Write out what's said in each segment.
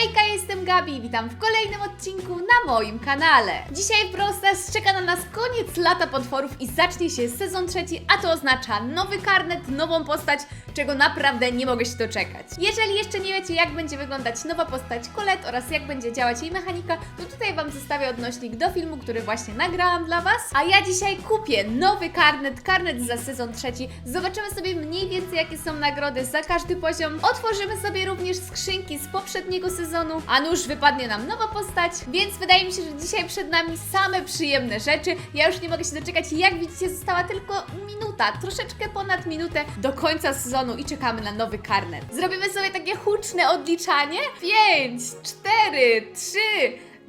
Hejka, jestem Gabi i witam w kolejnym odcinku na moim kanale. Dzisiaj Stars czeka na nas koniec lata potworów i zacznie się sezon trzeci, a to oznacza nowy karnet, nową postać, czego naprawdę nie mogę się doczekać. Jeżeli jeszcze nie wiecie, jak będzie wyglądać nowa postać Colette oraz jak będzie działać jej mechanika, to tutaj Wam zostawię odnośnik do filmu, który właśnie nagrałam dla Was. A ja dzisiaj kupię nowy karnet, karnet za sezon trzeci. Zobaczymy sobie mniej więcej, jakie są nagrody za każdy poziom. Otworzymy sobie również skrzynki z poprzedniego sezonu, a nuż wypadnie nam nowa postać, więc wydaje mi się, że dzisiaj przed nami same przyjemne rzeczy. Ja już nie mogę się doczekać. Jak widzicie, została tylko minuta, troszeczkę ponad minutę do końca sezonu i czekamy na nowy karnet. Zrobimy sobie takie huczne odliczanie. 5, 4, 3,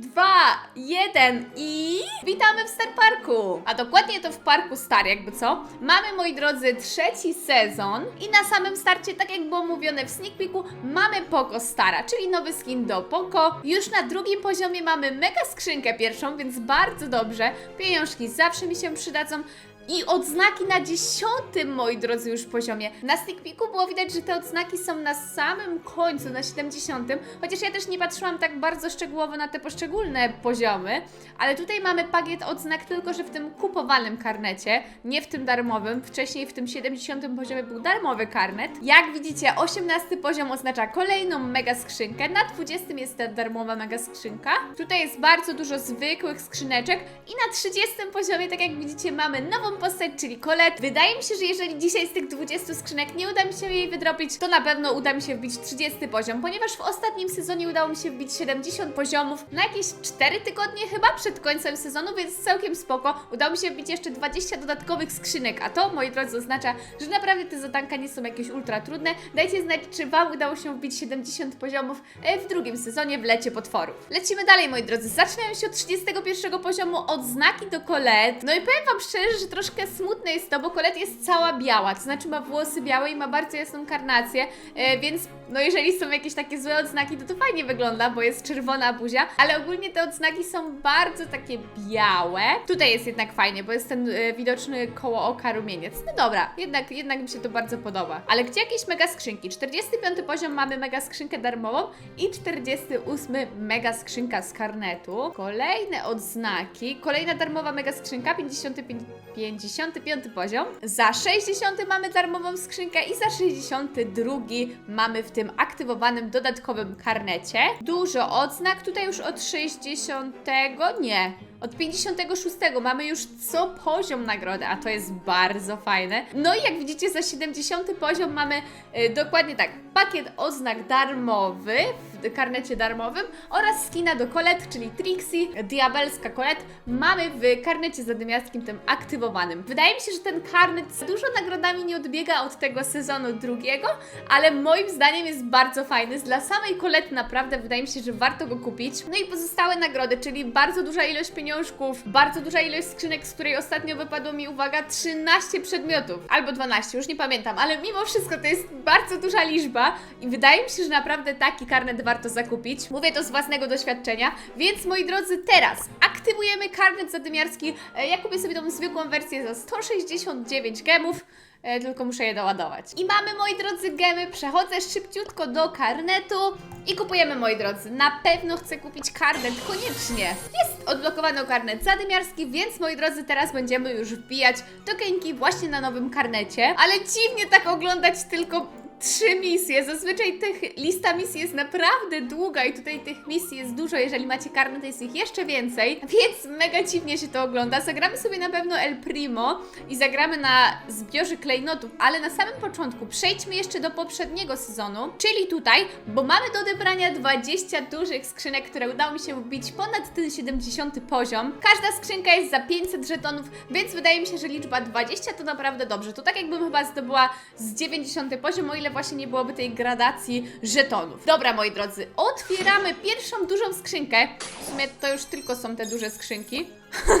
Dwa, jeden i witamy w Star Parku! A dokładnie to w Parku Star, jakby co? Mamy, moi drodzy, trzeci sezon i na samym starcie, tak jak było mówione w sneak peeku, mamy Poco Stara, czyli nowy skin do Poco. Już na drugim poziomie mamy mega skrzynkę pierwszą, więc bardzo dobrze. Pieniążki zawsze mi się przydadzą. I odznaki na dziesiątym, moi drodzy, już poziomie. Na sneak peeku było widać, że te odznaki są na samym końcu, na 70. Chociaż ja też nie patrzyłam tak bardzo szczegółowo na te poszczególne poziomy. Ale tutaj mamy pakiet odznak tylko, że w tym kupowanym karnecie, nie w tym darmowym. Wcześniej w tym 70. poziomie był darmowy karnet. Jak widzicie, 18 poziom oznacza kolejną mega skrzynkę. Na 20 jest ta darmowa mega skrzynka. Tutaj jest bardzo dużo zwykłych skrzyneczek. I na 30 poziomie, tak jak widzicie, mamy nową postać, czyli Colette. Wydaje mi się, że jeżeli dzisiaj z tych 20 skrzynek nie uda mi się jej wydropić, to na pewno uda mi się wbić 30 poziom, ponieważ w ostatnim sezonie udało mi się wbić 70 poziomów na jakieś 4 tygodnie chyba przed końcem sezonu, więc całkiem spoko. Udało mi się wbić jeszcze 20 dodatkowych skrzynek, a to, moi drodzy, oznacza, że naprawdę te zadanka nie są jakieś ultra trudne. Dajcie znać, czy Wam udało się wbić 70 poziomów e, w drugim sezonie w Lecie Potworów. Lecimy dalej, moi drodzy. Zaczynamy się od 31 poziomu, odznaki do Colette. No i powiem Wam szczerze, że troszkę smutne jest to, bo Colette jest cała biała, to znaczy ma włosy białe i ma bardzo jasną karnację, e, więc no jeżeli są jakieś takie złe odznaki, to to fajnie wygląda, bo jest czerwona buzia, ale ogólnie te odznaki są bardzo takie białe. Tutaj jest jednak fajnie, bo jest ten e, widoczny koło oka rumieniec. No dobra, jednak, jednak mi się to bardzo podoba. Ale gdzie jakieś mega skrzynki? 45 poziom mamy mega skrzynkę darmową i 48 mega skrzynka z karnetu. Kolejne odznaki, kolejna darmowa mega skrzynka, 55, 55 poziom. Za 60 mamy darmową skrzynkę i za 62 mamy w tym aktywowanym dodatkowym karnecie. Dużo odznak, tutaj już od 60 nie. Od 56 mamy już co poziom nagrody, a to jest bardzo fajne. No i jak widzicie, za 70 poziom mamy y, dokładnie tak, pakiet oznak darmowy w karnecie darmowym oraz skina do Colette, czyli Trixie, diabelska Colette, mamy w karnecie zadymiarskim tym aktywowanym. Wydaje mi się, że ten karnet dużo nagrodami nie odbiega od tego sezonu drugiego, ale moim zdaniem jest bardzo fajny. Dla samej Colette naprawdę wydaje mi się, że warto go kupić. No i pozostałe nagrody, czyli bardzo duża ilość pieniążków, bardzo duża ilość skrzynek, z której ostatnio wypadło mi, uwaga, 13 przedmiotów. Albo 12, już nie pamiętam, ale mimo wszystko to jest bardzo duża liczba i wydaje mi się, że naprawdę taki karnet warto zakupić. Mówię to z własnego doświadczenia, więc moi drodzy, teraz aktywujemy karnet zadymiarski. E, Ja kupię sobie tą zwykłą wersję za 169 gemów. E, tylko muszę je doładować. I mamy, moi drodzy, gemy. Przechodzę szybciutko do karnetu i kupujemy, moi drodzy. Na pewno chcę kupić karnet, koniecznie. Jest odblokowany karnet zadymiarski, więc, moi drodzy, teraz będziemy już wbijać tokenki właśnie na nowym karnecie. Ale dziwnie tak oglądać tylko trzy misje. Zazwyczaj tych, lista misji jest naprawdę długa i tutaj tych misji jest dużo. Jeżeli macie karnet, to jest ich jeszcze więcej, więc mega dziwnie się to ogląda. Zagramy sobie na pewno El Primo i zagramy na zbiorze klejnotów, ale na samym początku przejdźmy jeszcze do poprzedniego sezonu, czyli tutaj, bo mamy do odebrania 20 dużych skrzynek, które udało mi się wbić ponad ten 70 poziom. Każda skrzynka jest za 500 żetonów, więc wydaje mi się, że liczba 20 to naprawdę dobrze. To tak jakbym chyba zdobyła z 90 poziom, o ile właśnie nie byłoby tej gradacji żetonów. Dobra, moi drodzy, otwieramy pierwszą dużą skrzynkę. W sumie to już tylko są te duże skrzynki.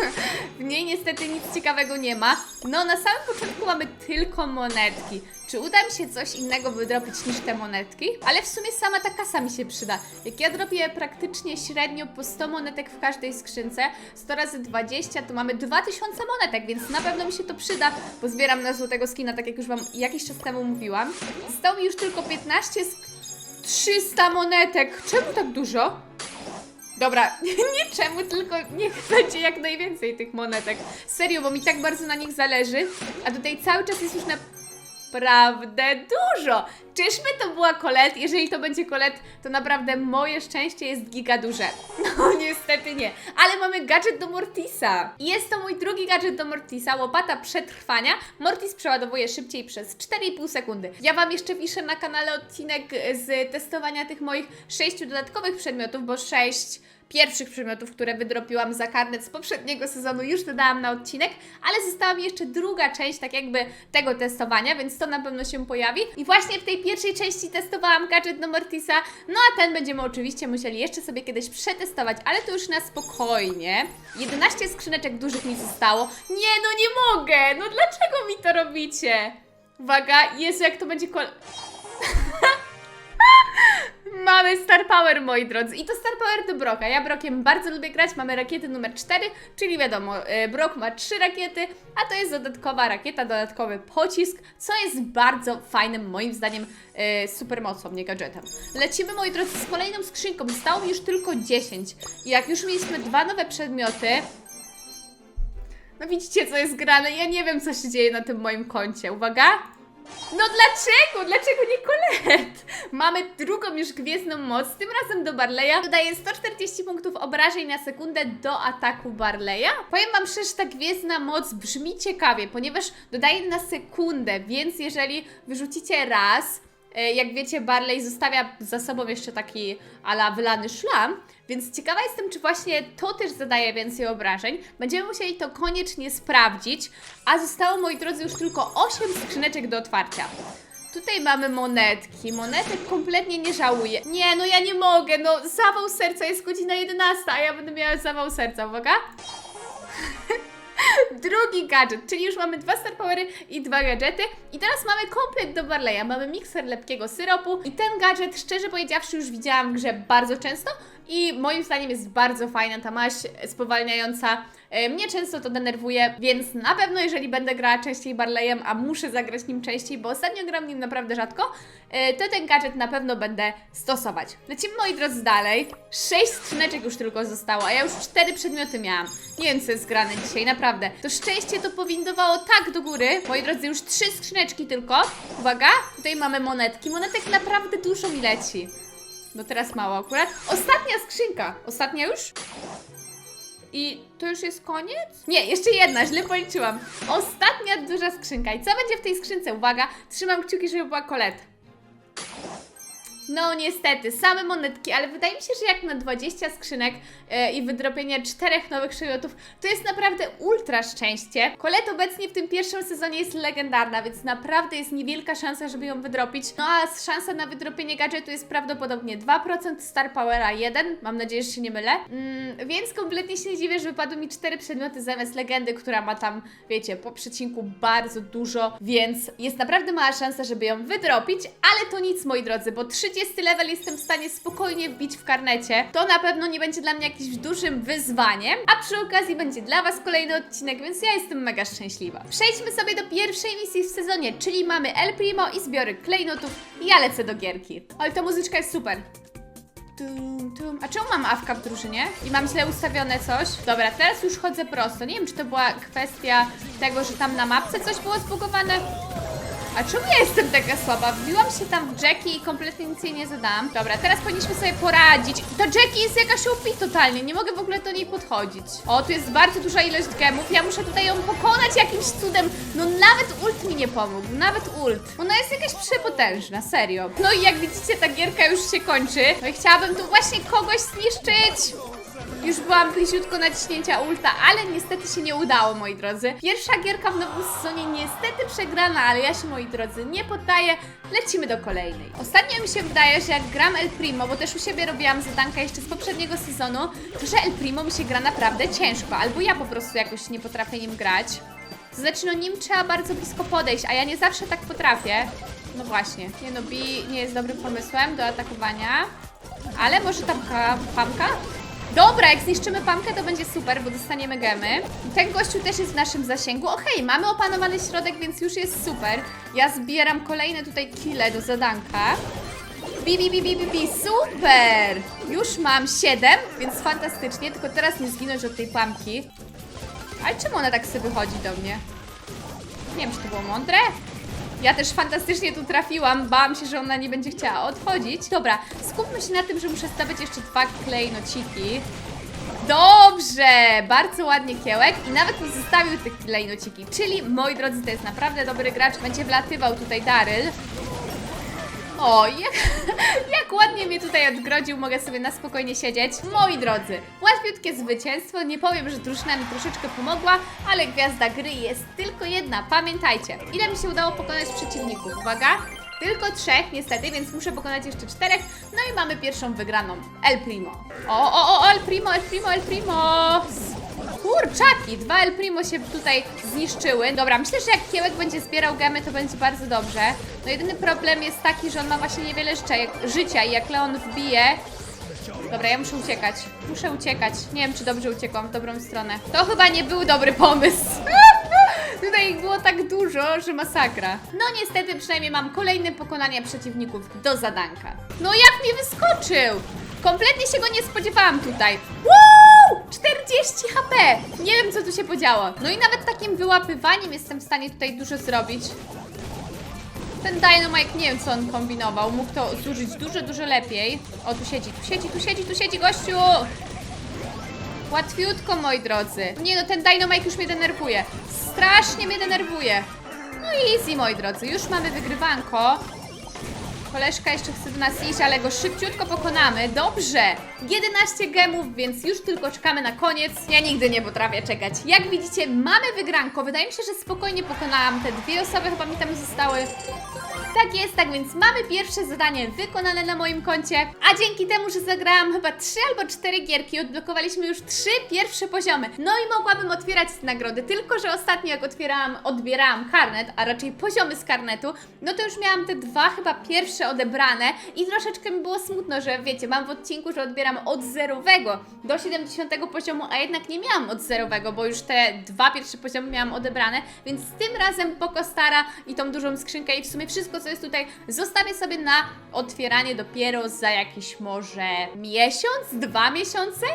w niej niestety nic ciekawego nie ma. No, na samym początku mamy tylko monetki. Czy uda mi się coś innego wydropić niż te monetki? Ale w sumie sama ta kasa mi się przyda. Jak ja dropię praktycznie średnio po 100 monetek w każdej skrzynce, 100 razy 20 to mamy 2000 monetek, więc na pewno mi się to przyda, bo zbieram na złotego skina, tak jak już Wam jakiś czas temu mówiłam. Zostało mi już tylko 15 sk 300 monetek. Czemu tak dużo? Dobra, nie czemu, tylko niech będzie jak najwięcej tych monetek. Serio, bo mi tak bardzo na nich zależy. A tutaj cały czas jest już naprawdę dużo. Czyżby to była Colette? Jeżeli to będzie Colette, to naprawdę moje szczęście jest giga duże. No niestety nie. Ale mamy gadżet do Mortisa. Jest to mój drugi gadżet do Mortisa, łopata przetrwania. Mortis przeładowuje szybciej przez 4,5 sekundy. Ja Wam jeszcze piszę na kanale odcinek z testowania tych moich sześciu dodatkowych przedmiotów, bo sześć pierwszych przedmiotów, które wydropiłam za karnet z poprzedniego sezonu, już dodałam na odcinek, ale została mi jeszcze druga część, tak jakby tego testowania, więc to na pewno się pojawi. I właśnie w tej pierwszej części testowałam gadżet do Mortisa, no a ten będziemy oczywiście musieli jeszcze sobie kiedyś przetestować, ale to już na spokojnie. 11 skrzyneczek dużych mi zostało. Nie, no nie mogę! No dlaczego mi to robicie? Uwaga, Jezu, jak to będzie kol... Mamy Star Power, moi drodzy. I to Star Power do Broka. Ja Brokiem bardzo lubię grać. Mamy rakiety numer 4, czyli wiadomo, e, Brok ma 3 rakiety, a to jest dodatkowa rakieta, dodatkowy pocisk, co jest bardzo fajnym, moim zdaniem, e, supermocą, nie gadżetem. Lecimy, moi drodzy, z kolejną skrzynką. Zostało mi już tylko 10. I jak już mieliśmy dwa nowe przedmioty, no widzicie, co jest grane. Ja nie wiem, co się dzieje na tym moim koncie. Uwaga! No dlaczego? Dlaczego nie Colette? Mamy drugą już gwiezdną moc, tym razem do Barleya. Dodaje 140 punktów obrażeń na sekundę do ataku Barleya. Powiem Wam szczerze, ta gwiezdna moc brzmi ciekawie, ponieważ dodaje na sekundę, więc jeżeli wyrzucicie raz, jak wiecie, Barley zostawia za sobą jeszcze taki ala wylany szlam, więc ciekawa jestem, czy właśnie to też zadaje więcej obrażeń. Będziemy musieli to koniecznie sprawdzić, a zostało, moi drodzy, już tylko 8 skrzyneczek do otwarcia. Tutaj mamy monetki. Monetek kompletnie nie żałuję. Nie, no ja nie mogę, no zawał serca jest godzina 11, a ja będę miała zawał serca, uwaga. Drugi gadżet, czyli już mamy dwa Star Powery i dwa gadżety. I teraz mamy komplet do Barleya. Mamy mikser lepkiego syropu i ten gadżet, szczerze powiedziawszy, już widziałam w grze bardzo często i moim zdaniem jest bardzo fajna ta maść spowalniająca. E, Mnie często to denerwuje, więc na pewno jeżeli będę grała częściej Barleyem, a muszę zagrać nim częściej, bo ostatnio gram nim naprawdę rzadko, e, to ten gadżet na pewno będę stosować. Lecimy moi drodzy dalej. Sześć skrzyneczek już tylko zostało, a ja już cztery przedmioty miałam. Nie wiem co jest grane dzisiaj, naprawdę. To szczęście to powindowało tak do góry. Moi drodzy, już trzy skrzyneczki tylko. Uwaga, tutaj mamy monetki. Monetek naprawdę dużo mi leci. No teraz mało akurat. Ostatnia skrzynka. Ostatnia już? I to już jest koniec? Nie, jeszcze jedna, źle policzyłam. Ostatnia duża skrzynka. I co będzie w tej skrzynce? Uwaga, trzymam kciuki, żeby była Colette. No niestety, same monetki, ale wydaje mi się, że jak na 20 skrzynek e, i wydropienie czterech nowych przedmiotów, to jest naprawdę ultra szczęście. Colette obecnie w tym pierwszym sezonie jest legendarna, więc naprawdę jest niewielka szansa, żeby ją wydropić. No a szansa na wydropienie gadżetu jest prawdopodobnie 2%, Star Powera 1, mam nadzieję, że się nie mylę. Mm, więc kompletnie się nie dziwię, że wypadły mi cztery przedmioty zamiast legendy, która ma tam, wiecie, po przecinku bardzo dużo, więc jest naprawdę mała szansa, żeby ją wydropić, ale to nic, moi drodzy, bo 30 level jestem w stanie spokojnie wbić w karnecie. To na pewno nie będzie dla mnie jakimś dużym wyzwaniem, a przy okazji będzie dla Was kolejny odcinek, więc ja jestem mega szczęśliwa. Przejdźmy sobie do pierwszej misji w sezonie, czyli mamy El Primo i zbiory klejnotów ja lecę do gierki. Ale ta muzyczka jest super. Tum, tum. A czemu mam awka w drużynie? I mam źle ustawione coś? Dobra, teraz już chodzę prosto. Nie wiem, czy to była kwestia tego, że tam na mapce coś było zbugowane. A czemu ja jestem taka słaba? Wbiłam się tam w Jackie i kompletnie nic jej nie zadałam. Dobra, teraz powinniśmy sobie poradzić. Ta Jackie jest jakaś OP totalnie, nie mogę w ogóle do niej podchodzić. O, tu jest bardzo duża ilość gemów, ja muszę tutaj ją pokonać jakimś cudem. No nawet ult mi nie pomógł, nawet ult. Ona jest jakaś przepotężna, serio. No i jak widzicie, ta gierka już się kończy. No i chciałabym tu właśnie kogoś zniszczyć. Już byłam bliziutko naciśnięcia ulta, ale niestety się nie udało, moi drodzy. Pierwsza gierka w nowym sezonie niestety przegrana, ale ja się, moi drodzy, nie poddaję. Lecimy do kolejnej. Ostatnio mi się wydaje, że jak gram El Primo, bo też u siebie robiłam zadanka jeszcze z poprzedniego sezonu, to że El Primo mi się gra naprawdę ciężko, albo ja po prostu jakoś nie potrafię nim grać. To znaczy, no nim trzeba bardzo blisko podejść, a ja nie zawsze tak potrafię. No właśnie, nie no, Bi nie jest dobrym pomysłem do atakowania. Ale może ta pka- pamka? Dobra, jak zniszczymy pamkę, to będzie super, bo dostaniemy gemy. Ten gościu też jest w naszym zasięgu. Okej, mamy opanowany środek, więc już jest super. Ja zbieram kolejne tutaj kile do zadanka. Bi, bi, bi, bi, bi, bi, super! Już mam 7, więc fantastycznie, tylko teraz nie zginąć od tej plamki. Ale czemu ona tak sobie wychodzi do mnie? Nie wiem, czy to było mądre? Ja też fantastycznie tu trafiłam, bałam się, że ona nie będzie chciała odchodzić. Dobra, skupmy się na tym, że muszę zdobyć jeszcze dwa klejnociki. Dobrze! Bardzo ładnie kiełek i nawet nie zostawił tych klejnociki. Czyli, moi drodzy, to jest naprawdę dobry gracz. Będzie wlatywał tutaj Daryl. O, jak, jak ładnie mnie tutaj odgrodził, mogę sobie na spokojnie siedzieć. Moi drodzy, łatwiutkie zwycięstwo. Nie powiem, że drużyna mi troszeczkę pomogła, ale gwiazda gry jest tylko jedna. Pamiętajcie, ile mi się udało pokonać przeciwników? Uwaga, tylko trzech niestety, więc muszę pokonać jeszcze czterech. No i mamy pierwszą wygraną. El Primo. O, o, o, El Primo, El Primo, El Primo. Kurczaki, dwa El Primo się tutaj zniszczyły. Dobra, myślę, że jak Kiełek będzie zbierał gemy, to będzie bardzo dobrze. No jedyny problem jest taki, że on ma właśnie niewiele życia, i jak Leon wbije... Dobra, ja muszę uciekać. Muszę uciekać. Nie wiem, czy dobrze uciekłam w dobrą stronę. To chyba nie był dobry pomysł. Tutaj ich było tak dużo, że masakra. No niestety przynajmniej mam kolejne pokonanie przeciwników do zadanka. No jak mnie wyskoczył? Kompletnie się go nie spodziewałam tutaj. Wow! 40 HP! Nie wiem co tu się podziało. No i nawet takim wyłapywaniem jestem w stanie tutaj dużo zrobić. Ten Dynamite, nie wiem co on kombinował, mógł to zużyć dużo, dużo lepiej. O, tu siedzi, tu siedzi, tu siedzi, tu siedzi, gościu! Łatwiutko, moi drodzy. Nie no, ten Dynamite już mnie denerwuje. Strasznie mnie denerwuje. No i easy, moi drodzy, już mamy wygrywanko. Koleżka jeszcze chce do nas iść, ale go szybciutko pokonamy. Dobrze! 11 gemów, więc już tylko czekamy na koniec. Ja nigdy nie potrafię czekać. Jak widzicie, mamy wygranko. Wydaje mi się, że spokojnie pokonałam te dwie osoby, chyba mi tam zostały. Tak jest, tak więc mamy pierwsze zadanie wykonane na moim koncie, a dzięki temu, że zagrałam chyba 3 albo 4 gierki, odblokowaliśmy już 3 pierwsze poziomy. No i mogłabym otwierać te nagrody, tylko że ostatnio jak otwierałam, odbierałam karnet, a raczej poziomy z karnetu, no to już miałam te dwa chyba pierwsze odebrane i troszeczkę mi było smutno, że wiecie, mam w odcinku, że odbieram od zerowego do 70 poziomu, a jednak nie miałam od zerowego, bo już te dwa pierwsze poziomy miałam odebrane, więc tym razem Pokostara i tą dużą skrzynkę i w sumie wszystko, co jest tutaj, zostawię sobie na otwieranie dopiero za jakiś może miesiąc, dwa miesiące?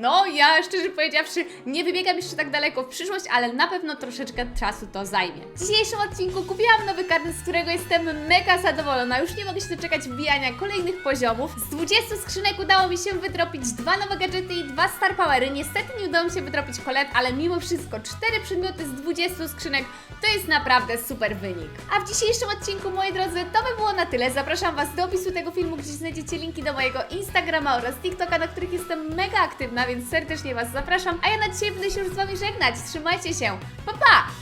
No, ja szczerze powiedziawszy, nie wybiegam jeszcze tak daleko w przyszłość, ale na pewno troszeczkę czasu to zajmie. W dzisiejszym odcinku kupiłam nowy karnet, z którego jestem mega zadowolona. Już nie mogę się doczekać wbijania kolejnych poziomów. Z 20 skrzynek udało mi się wydropić dwa nowe gadżety i dwa Star Powery. Niestety nie udało mi się wydropić kolet, ale mimo wszystko cztery przedmioty z 20 skrzynek to jest naprawdę super wynik. A w dzisiejszym odcinku, moi drodzy, to by było na tyle. Zapraszam Was do opisu tego filmu, gdzie znajdziecie linki do mojego Instagrama oraz TikToka, na których jestem mega aktywna, więc serdecznie Was zapraszam. A ja na dzisiaj będę się już z Wami żegnać. Trzymajcie się. Pa, pa!